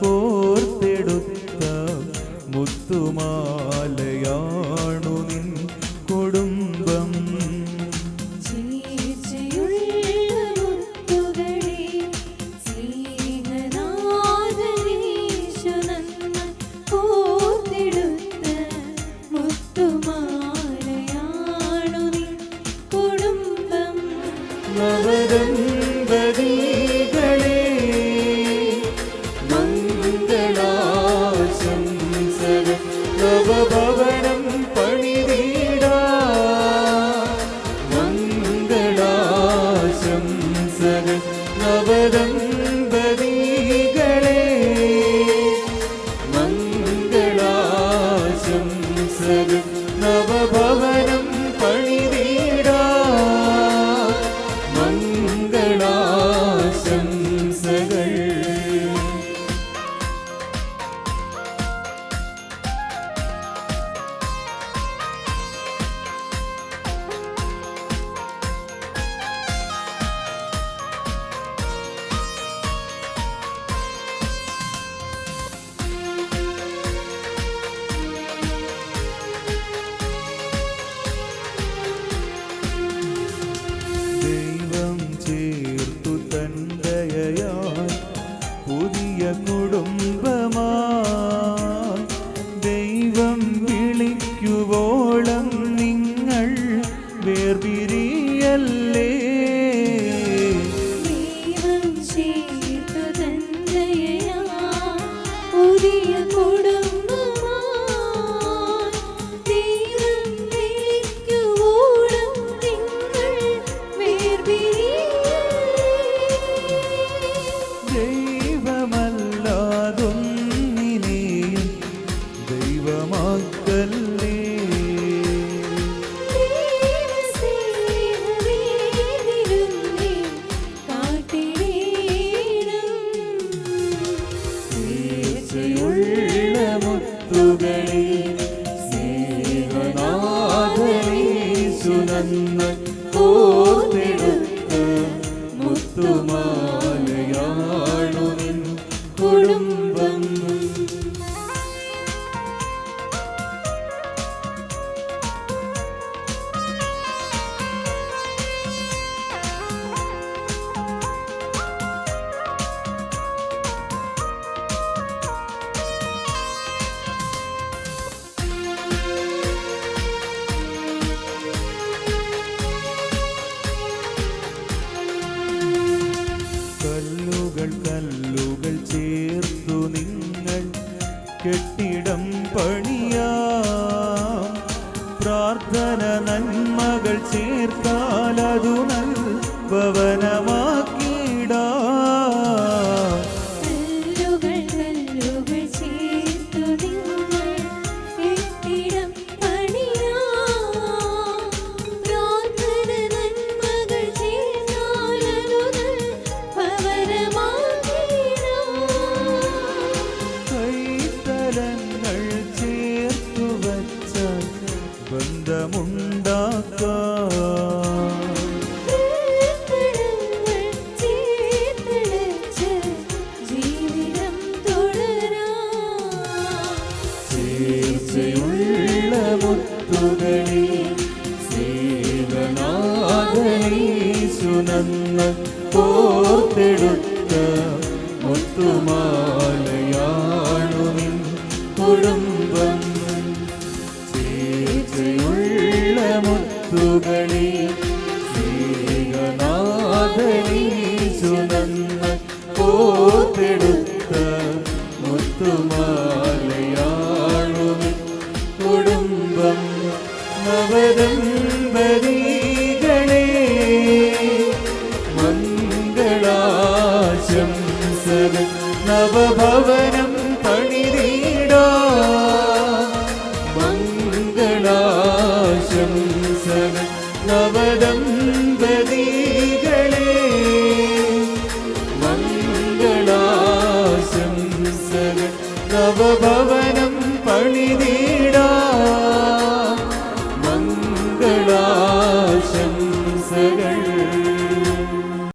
കോർത്തെടുത്ത മുത്തുമാല നവഭവനം നിങ്ങൾ വേർപിരിയല്ലേ മുത്തുകളെ സ്നേഹനാഥനീശുനന്ന കോർത്തെടുത്ത കെട്ടിടം പണിയാം. പ്രാർത്ഥന നന്മകൾ ചേർത്താൽ അതു നൽ മുത്തുകളെ സേവനാഥനീശുനന്ന കോർത്തെടുത്ത മുത്തുമാലയാണു നിൻ കുടുംബം. ചേർച്ചയുള്ള മുത്തുകളെ സേവനാഥനീശുനന്ന കോർത്തെടുത്ത മുത്തുമാലയാണു കുടുംബം നവദമ്പതികളെ മംഗളാശംസകൾ നവഭവനം പണിതീടാ. മംഗളാശംസകൾ നവദമ്പതികളെ മംഗളാശംസകൾ നവഭവനം പണിതീടാ